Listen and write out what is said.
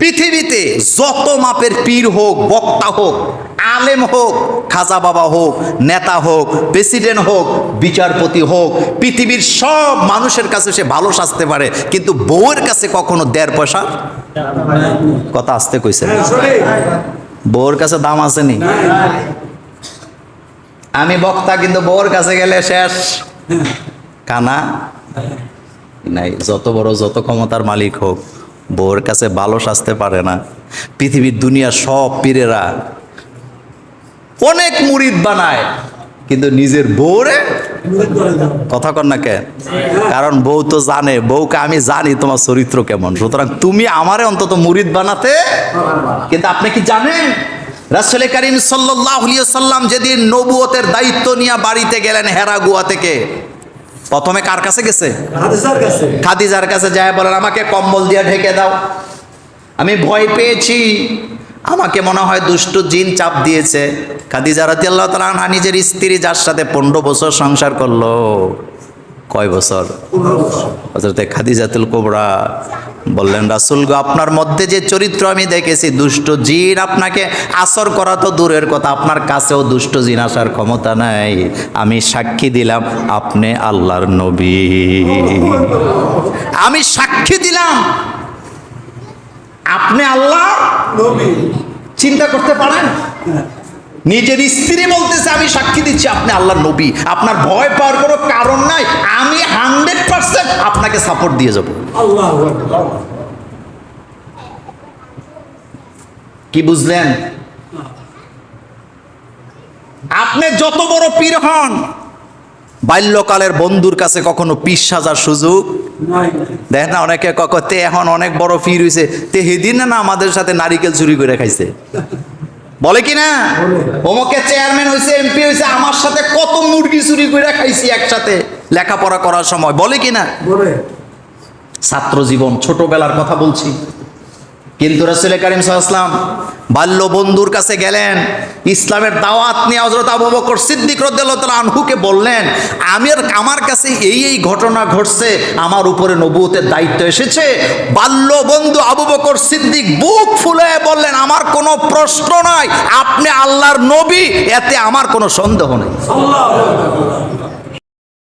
পৃথিবীতে যত মাপের পীর হোক, বক্তা হোক, আলেম হোক, খাজা বাবা হোক, নেতা হোক, প্রেসিডেন্ট হোক, বিচারপতি হোক, পৃথিবীর সব মানুষের কাছে সে ভালো সাজতে পারে, কিন্তু বউয়ের কাছে কখনো দেড় পয়সা? কথা আসতে কইছে। বউর কাছে দাম আসেনি। আমি বক্তা, কিন্তু বউর কাছে গেলে শেষ। কানা? নাই, যত বড় যত ক্ষমতার মালিক হোক। বউর কাছে ভালো সাজতে পারে না। পৃথিবীর দুনিয়ার সব পীরেরা অনেক মুরিদ বানায়, কিন্তু নিজের বউরে কথা কর না কেন? কারণ বউ তো জানে, বউকে আমি জানি তোমার চরিত্র কেমন। সুতরাং তুমি আমারে অন্তত মুরিদ বানাতে কিন্তু আপনি কি জানেন? রাসুল করিম সাল্লাহ সাল্লাম যেদিন নবুয়তের দায়িত্ব নিয়ে বাড়িতে গেলেন হেরা গুয়া থেকে প্রথমে কার কাছে গেছে? খাদিজার কাছে। যায় বলেন আমাকে কম্বল দিয়ে ঢেকে দাও। আমি ভয় পেয়েছি। আমাকে মনে হয় দুষ্ট জিন চাপ দিয়েছে। খাদিজা রাতি আল্লাহ তালা নিজের স্ত্রী যার সাথে পনেরো বছর সংসার করল। কয় বছর? হজরতে খাদিজাতুল কোবরা বললেন, রাসুল গো, আপনার মধ্যে যে চরিত্র আমি দেখেছি, দুষ্ট জিন আপনাকে আসর করা তো দূরের কথা, আপনার কাছেও দুষ্ট জিন আসার ক্ষমতা নাই। আমি সাক্ষী দিলাম, আপনি আল্লাহর নবী। আমি সাক্ষী দিলাম, আপনি আল্লাহ চিন্তা করতে পারেন? নিজের স্ত্রী বলতেছে, আমি সাক্ষী দিচ্ছি, আপনি আল্লাহ নবী। আপনার ভয় পাওয়ার কোনো কারণ নাই। আপনাকে সাপোর্ট দিয়ে যাব। কি বুঝলেন? আপনি যত বড় পীর হন বাল্যকালের বন্ধুর কাছে কখনো পিস সাজার সুযোগ? দেখেন দেখ না অনেকে ককতে এখন অনেক বড় পীর হয়েছে তে হেদিন না আমাদের সাথে নারিকেল চুরি করে খাইছে। বলে কি না? অমুকে চেয়ারম্যান হয়েছে এমপি হয়েছে আমার সাথে কত মুরগি চুরি করে খাইছি একসাথে লেখাপড়া করার সময়। বলে কি না? ছাত্র জীবন ছোটবেলার কথা বলছি। কিন্তু রসুল করিম সাল্লাম বাল্য বন্ধুর কাছে গেলেন, ইসলামের দাওয়াত নিয়ে হজরত আবু বকর সিদ্দিক রদ্দাল্লাহ আনহুকে বললেন, আমি আমার কাছে এই এই ঘটনা ঘটছে, আমার উপরে নবুতের দায়িত্ব এসেছে। বাল্য বন্ধু আবু বকর সিদ্দিক বুক ফুলে বললেন, আমার কোনো প্রশ্ন নয় আপনি আল্লাহর নবী, এতে আমার কোনো সন্দেহ নেই।